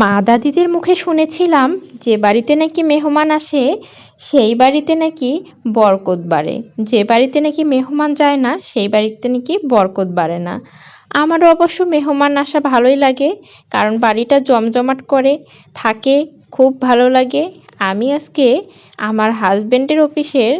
মা দাদিদের মুখে শুনেছিলাম যে বাড়িতে নাকি মেহমান আসে, সেই বাড়িতে নাকি বরকত বাড়ে। যে বাড়িতে নাকি মেহমান যায় না, সেই বাড়িতে নাকি বরকত বাড়ে না। আমারও অবশ্য মেহমান আসা ভালোই লাগে, কারণ বাড়িটা জমজমাট করে, থাকে, খুব ভালো লাগে। আমি আজকে আমার হাজব্যান্ডের অফিসের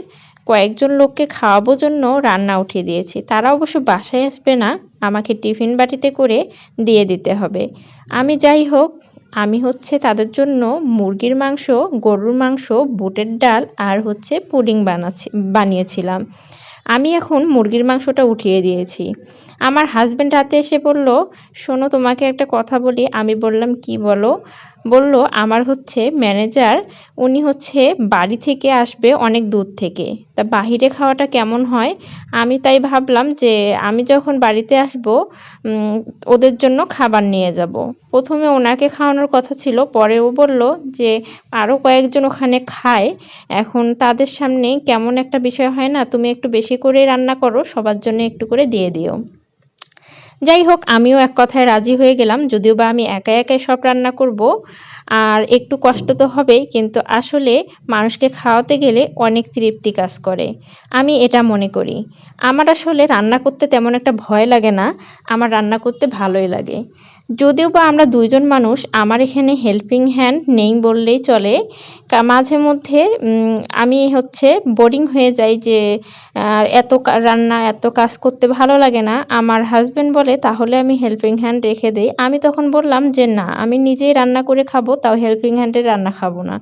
কয়েকজন লোককে খাওয়াবো জন্য রান্না উঠিয়ে দিয়েছি। তারা অবশ্য বাসায় আসবে না, আমাকে টিফিন বাটিতে করে দিয়ে দিতে হবে। আমি যাই হোক আমি হচ্ছে তাদের জন্য মুরগির মাংস, গরুর মাংস, বুটের ডাল আর হচ্ছে পুডিং বানাচ্ছি, বানিয়েছিলাম। আমি এখন মুরগির মাংসটা উঠিয়ে দিয়েছি। আমার হাজব্যান্ড রাতে এসে বলল, শোনো, তোমাকে একটা কথা বলি। আমি বললাম, কি বলো? বলল, আমার হচ্ছে ম্যানেজার, উনি হচ্ছে বাড়ি থেকে আসবে অনেক দূর থেকে। তা বাহিরে খাওয়াটা কেমন হয়? আমি তাই ভাবলাম যে, আমি যখন বাড়িতে আসব ওদের জন্য খাবার নিয়ে যাব। প্রথমে ওনাকে খাওয়ানোর কথা ছিল, পরে ও বলল যে আরও কয়েকজন ওখানে খায়। এখন তাদের সামনে কেমন একটা বিষয় হয় না, তুমি একটু বেশি করে রান্না করো, সবার জন্য একটু করে দিয়ে দিও। যাই হোক আমিও এক কথায় রাজি হয়ে গেলাম। যদিও বা আমি একা একাই সব রান্না করব, আর একটু কষ্ট তো হবেই, কিন্তু আসলে মানুষকে খাওয়াতে গেলে অনেক তৃপ্তি কাজ করে। আমি এটা মনে করি। আমার আসলে রান্না করতে তেমন একটা ভয় লাগে না। আমার রান্না করতে ভালোই লাগে। যদিও বা আমরা দুইজন মানুষ, আমার এখানে হেল্পিং হ্যান্ড নেই বললেই চলে। মাঝে মধ্যে আমি হচ্ছে বোরিং হয়ে যাই যে এত রান্না, এত কাজ করতে ভালো লাগে না। আমার হাজব্যান্ড বলে, তাহলে আমি হেল্পিং হ্যান্ড রেখে দিই। আমি তখন বললাম যে, না, আমি নিজেই রান্না করে খাব, তাও হেল্পিং হ্যান্ডের রান্না খাব না।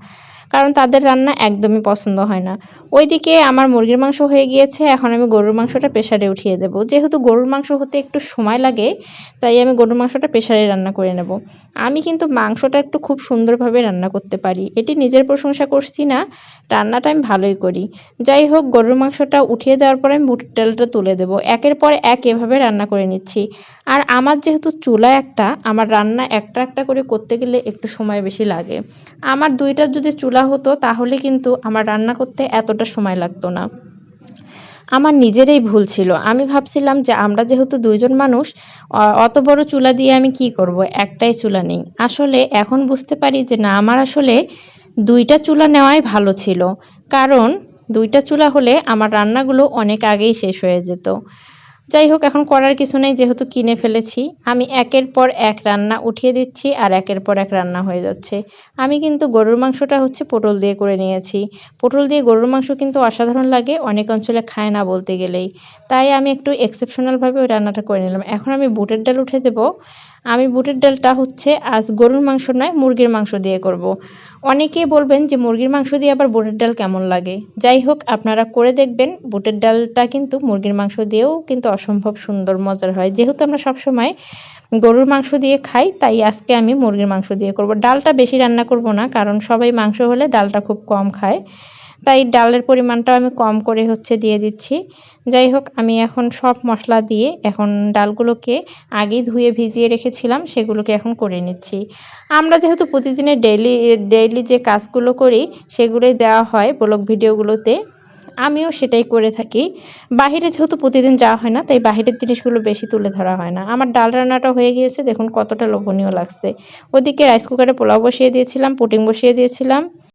কারণ তাদের রান্না একদমই পছন্দ হয় না। ওইদিকে আমার মুরগির মাংস হয়ে গিয়েছে, এখন আমি গরুর মাংসটা প্রেশারে উঠিয়ে দেব। যেহেতু গরুর মাংস হতে একটু সময় লাগে, তাই আমি গরুর মাংসটা প্রেশারে রান্না করে নেব। আমি কিন্তু মাংসটা একটু খুব সুন্দরভাবে রান্না করতে পারি। এটি নিজের প্রশংসা করছি না, রান্নাটা আমি ভালোই করি। যাই হোক, গরুর মাংসটা উঠিয়ে দেওয়ার পরে আমি বুটের ডালটা তুলে দেবো। একের পর এক এভাবে রান্না করে নিচ্ছি। আর আমার যেহেতু চুলা একটা, আমার রান্না একটা একটা করে করতে গেলে একটু সময় বেশি লাগে। আমার দুইটা যদি চুলা হতো, তাহলে কিন্তু আমার রান্না করতে এতটা সময় লাগতো না। আমার নিজেরই ভুল ছিল। আমি ভাবছিলাম যে আমরা যেহেতু দুইজন মানুষ অত বড় চুলা দিয়ে আমি কি করব? একটাই চুলা নেই। আসলে এখন বুঝতে পারি যে না, আমার আসলে দুইটা চুলা নেওয়াই ভালো ছিল। কারণ দুইটা চুলা হলে আমার রান্নাগুলো অনেক আগেই শেষ হয়ে যেত। যাই হোক, এখন করার কিছু নেই, যেহেতু কিনে ফেলেছি। আমি একের পর এক রান্না উঠিয়ে দিচ্ছি আর একের পর এক রান্না হয়ে যাচ্ছে। আমি কিন্তু গরুর মাংসটা হচ্ছে পটল দিয়ে করে নিয়েছি। পটল দিয়ে গরুর মাংস কিন্তু অসাধারণ লাগে, অনেক অঞ্চলে খায় না বলতে গেলেই। তাই আমি একটু এক্সেপশনালভাবে ওই রান্নাটা করে নিলাম। এখন আমি বুটের ডাল উঠে দেবো। আমি বুটের ডালটা হচ্ছে আজ গরুর মাংস নয়, মুরগির মাংস দিয়ে করব। অনেকেই বলবেন যে মুরগির মাংস দিয়ে আবার বুটের ডাল কেমন লাগে? যাই হোক, আপনারা করে দেখবেন, বুটের ডালটা কিন্তু মুরগির মাংস দিয়েও কিন্তু অসম্ভব সুন্দর, মজার হয়। যেহেতু আমরা সবসময় গরুর মাংস দিয়ে খাই, তাই আজকে আমি মুরগির মাংস দিয়ে করব। ডালটা বেশি রান্না করব না, কারণ সবাই মাংস হলে ডালটা খুব কম খায়। তাই ডালের পরিমাণটা আমি কম করে হচ্ছে দিয়ে দিচ্ছি। যাই হোক, আমি এখন সব মশলা দিয়ে এখন ডালগুলোকে আগে ধুয়ে ভিজিয়ে রেখেছিলাম, সেগুলোকে এখন করে নিচ্ছি। আমরা যেহেতু প্রতিদিনের ডেইলি ডেইলি যে কাজগুলো করি, সেগুলোই দেওয়া হয় ব্লগ ভিডিওগুলোতে, আমিও সেটাই করে থাকি। বাহিরে যেহেতু প্রতিদিন যাওয়া হয় না, তাই বাহিরের জিনিসগুলো বেশি তুলে ধরা হয় না। আমার ডাল রান্নাটা হয়ে গিয়েছে, দেখুন কতটা লোভনীয় লাগছে। ওদিকে রাইস কুকারে পোলাও বসিয়ে দিয়েছিলাম পুটিং বসিয়ে দিয়েছিলাম।